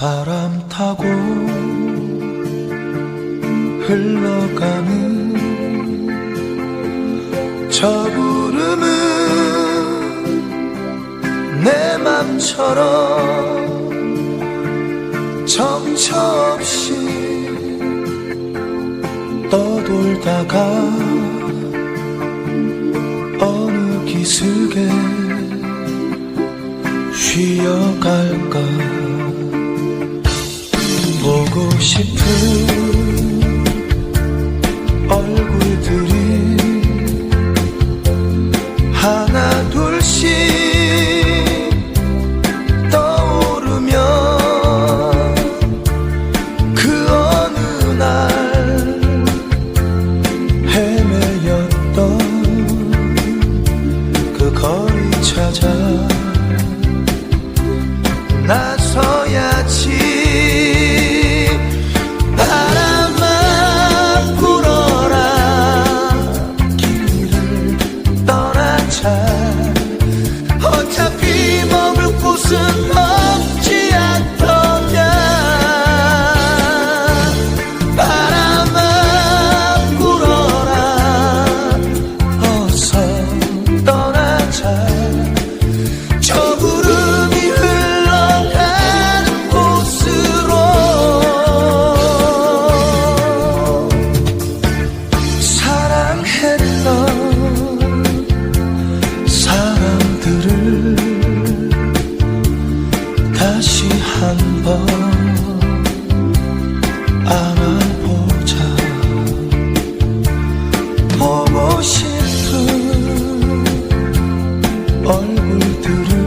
바람 타고 흘러가는 저 구름은 내 맘처럼 정처 없이 떠돌다가 어느 기슭에 쉬어갈까 보고 싶은 얼굴들이 하나 둘씩 떠오르면 그 어느 날 헤매였던 그 거리 찾아 나서야지 다시 한번 안아보자. 보고 싶은 얼굴들을